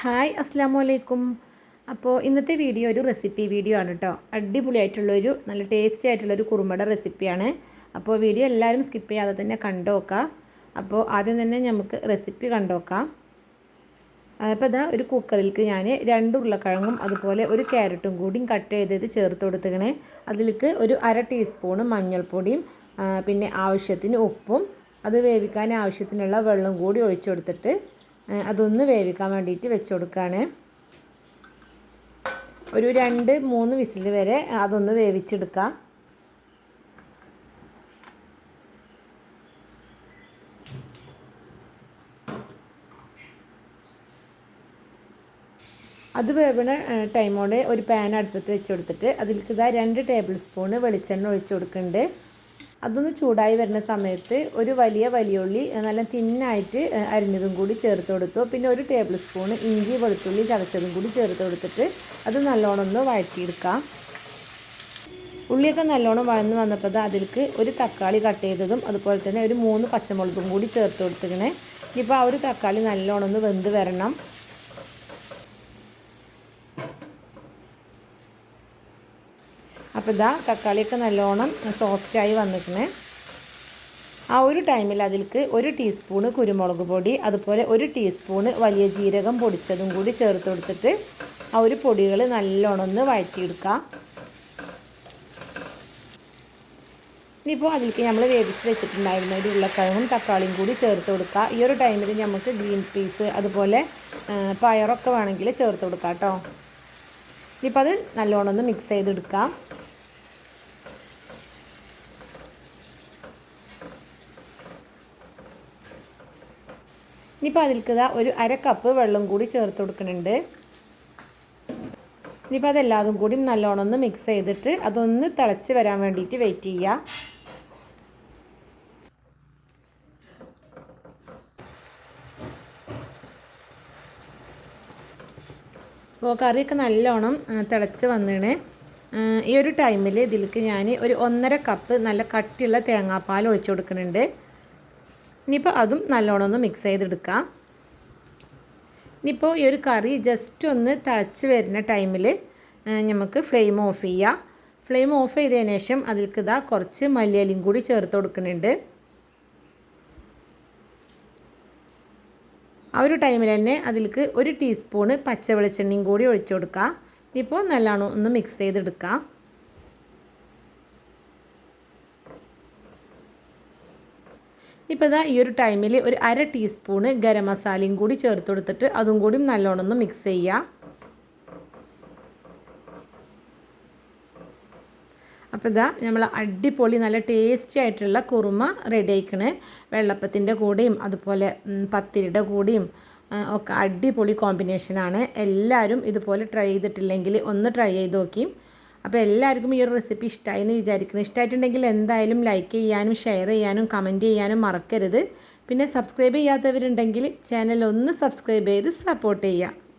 Hi അസ്സാം വലൈക്കും അപ്പോൾ ഇന്നത്തെ വീഡിയോ ഒരു റെസിപ്പി വീഡിയോ ആണ് കേട്ടോ അടിപൊളിയായിട്ടുള്ളൊരു നല്ല ടേസ്റ്റി ആയിട്ടുള്ളൊരു കുറുമയുടെ റെസിപ്പിയാണ്. അപ്പോൾ വീഡിയോ എല്ലാവരും സ്കിപ്പ് ചെയ്യാതെ തന്നെ കണ്ടു നോക്കാം. അപ്പോൾ ആദ്യം തന്നെ നമുക്ക് റെസിപ്പി കണ്ടുനോക്കാം അപ്പോൾ ഇതാ ഒരു കുക്കറിലേക്ക് ഞാൻ രണ്ട് ഉരുളക്കിഴങ്ങും അതുപോലെ ഒരു ക്യാരറ്റും കൂടിയും കട്ട് ചെയ്തത് ചേർത്ത് കൊടുത്തുകണേ അതിലേക്ക് ഒരു അര ടീസ്പൂണ് മഞ്ഞൾപ്പൊടിയും പിന്നെ ആവശ്യത്തിന് ഉപ്പും അത് വേവിക്കാൻ ആവശ്യത്തിനുള്ള വെള്ളം കൂടി ഒഴിച്ചു കൊടുത്തിട്ട് അതൊന്ന് വേവിക്കാൻ വേണ്ടിയിട്ട് വെച്ച് കൊടുക്കുകയാണ്. ഒരു രണ്ട് മൂന്ന് വിസിൽ വരെ അതൊന്ന് വേവിച്ചെടുക്കാം. അത് വേവണ ടൈമോടെ ഒരു പാൻ അടുപ്പത്ത് വെച്ച് കൊടുത്തിട്ട് അതിലേക്ക് ഇതാ രണ്ട് ടേബിൾ സ്പൂണ് വെളിച്ചെണ്ണ ഒഴിച്ച് കൊടുക്കുന്നുണ്ട്. അതൊന്ന് ചൂടായി വരുന്ന സമയത്ത് ഒരു വലിയ വലിയുള്ളി നല്ല തിന്നായിട്ട് അരിഞ്ഞതും കൂടി ചേർത്ത് കൊടുത്തു. പിന്നെ ഒരു ടേബിൾ സ്പൂൺ ഇഞ്ചി വെളുത്തുള്ളി ചതച്ചതും കൂടി ചേർത്ത് കൊടുത്തിട്ട് അത് നല്ലോണം ഒന്ന് വഴറ്റിയെടുക്കാം. ഉള്ളിയൊക്കെ നല്ലോണം വഴന്ന് വന്നപ്പോൾ അതിലേക്ക് ഒരു തക്കാളി കട്ട് ചെയ്തതും അതുപോലെ തന്നെ ഒരു മൂന്ന് പച്ചമുളകും കൂടി ചേർത്ത് കൊടുത്തിരിക്കണേ. ഇനിയിപ്പോൾ ആ ഒരു തക്കാളി നല്ലോണം ഒന്ന് വെന്ത് വരണം. അപ്പോൾ ഇതാ തക്കാളിയൊക്കെ നല്ലോണം സോഫ്റ്റായി വന്നിട്ടുണ്ട് ആ ഒരു ടൈമിൽ അതിൽക്ക് ഒരു ടീസ്പൂണ് കുരുമുളക് പൊടി അതുപോലെ ഒരു ടീസ്പൂണ് വലിയ ജീരകം പൊടിച്ചതും കൂടി ചേർത്ത് കൊടുത്തിട്ട് ആ ഒരു പൊടികൾ നല്ലോണം ഒന്ന് വഴറ്റിയെടുക്കാം. ഇനിയിപ്പോൾ അതിലേക്ക് നമ്മൾ വേവിച്ച് വെച്ചിട്ടുണ്ടായിരുന്ന ഒരു ഉരുളക്കിഴങ്ങും തക്കാളിയും കൂടി ചേർത്ത് കൊടുക്കുക ഈ ഒരു ടൈമിൽ നമുക്ക് ഗ്രീൻ പീസ് അതുപോലെ പയറൊക്കെ വേണമെങ്കിൽ ചേർത്ത് കൊടുക്കാം കേട്ടോ. ഇനിയിപ്പോൾ അത് നല്ലോണം ഒന്ന് മിക്സ് ചെയ്തെടുക്കാം. ഇനിയിപ്പോൾ അതിൽക്ക് ഇതാ ഒരു അര കപ്പ് വെള്ളം കൂടി ചേർത്ത് കൊടുക്കുന്നുണ്ട്. ഇനിയിപ്പോൾ അതെല്ലാതും കൂടി നല്ലോണം ഒന്ന് മിക്സ് ചെയ്തിട്ട് അതൊന്ന് തിളച്ച് വരാൻ വേണ്ടിയിട്ട് വെയിറ്റ് ചെയ്യുക അപ്പോൾ കറിയൊക്കെ നല്ലോണം തിളച്ച് വന്നിണ്. ഈ ഒരു ടൈമിൽ ഇതിലേക്ക് ഞാൻ ഒരു ഒന്നര കപ്പ് നല്ല കട്ടിയുള്ള തേങ്ങാപ്പാൽ ഒഴിച്ചു കൊടുക്കുന്നുണ്ട്. ഇനിയിപ്പോൾ അതും നല്ലോണം ഒന്ന് മിക്സ് ചെയ്തെടുക്കാം. ഇനിയിപ്പോൾ ഈ ഒരു കറി ജസ്റ്റ് ഒന്ന് തിളച്ച് വരുന്ന ടൈമിൽ നമുക്ക് ഫ്ലെയിം ഓഫ് ചെയ്യാം. ഫ്ലെയിം ഓഫ് ചെയ്തതിന് ശേഷം അതിൽക്ക് ഇതാ കുറച്ച് മല്ലിയലും കൂടി ചേർത്ത് കൊടുക്കുന്നുണ്ട്. ആ ഒരു ടൈമിൽ തന്നെ അതിൽക്ക് ഒരു ടീസ്പൂണ് പച്ച വെളിച്ചെണ്ണയും കൂടി ഒഴിച്ചു കൊടുക്കാം. ഇപ്പോൾ നല്ലോണം ഒന്ന് മിക്സ് ചെയ്തെടുക്കാം. ഇപ്പോൾ ഇതാ ഈ ഒരു ടൈമിൽ ഒരു അര ടീസ്പൂണ് ഗരം മസാലയും കൂടി ചേർത്ത് കൊടുത്തിട്ട് അതും കൂടി നല്ലോണം ഒന്ന് മിക്സ് ചെയ്യുക അപ്പോൾ ഇതാ നമ്മൾ അടിപൊളി നല്ല ടേസ്റ്റി ആയിട്ടുള്ള കുറുമ റെഡി ആയിക്കണ്. വെള്ളപ്പത്തിന്റെ കൂടെയും അതുപോലെ പത്തിരിയുടെ കൂടെയും ഒക്കെ അടിപൊളി കോമ്പിനേഷനാണ് എല്ലാവരും ഇതുപോലെ ട്രൈ ചെയ്തിട്ടില്ലെങ്കിൽ ഒന്ന് ട്രൈ ചെയ്ത് നോക്കി. അപ്പോൾ എല്ലാവർക്കും ഈ ഒരു റെസിപ്പി ഇഷ്ടമായി എന്ന് വിചാരിക്കുന്നു. ഇഷ്ടമായിട്ടുണ്ടെങ്കിൽ എന്തായാലും ലൈക്ക് ചെയ്യാനും ഷെയർ ചെയ്യാനും കമന്റ് ചെയ്യാനും മറക്കരുത്. പിന്നെ സബ്സ്ക്രൈബ് ചെയ്യാത്തവരുണ്ടെങ്കിൽ ചാനൽ ഒന്ന് സബ്സ്ക്രൈബ് ചെയ്ത് സപ്പോർട്ട് ചെയ്യുക.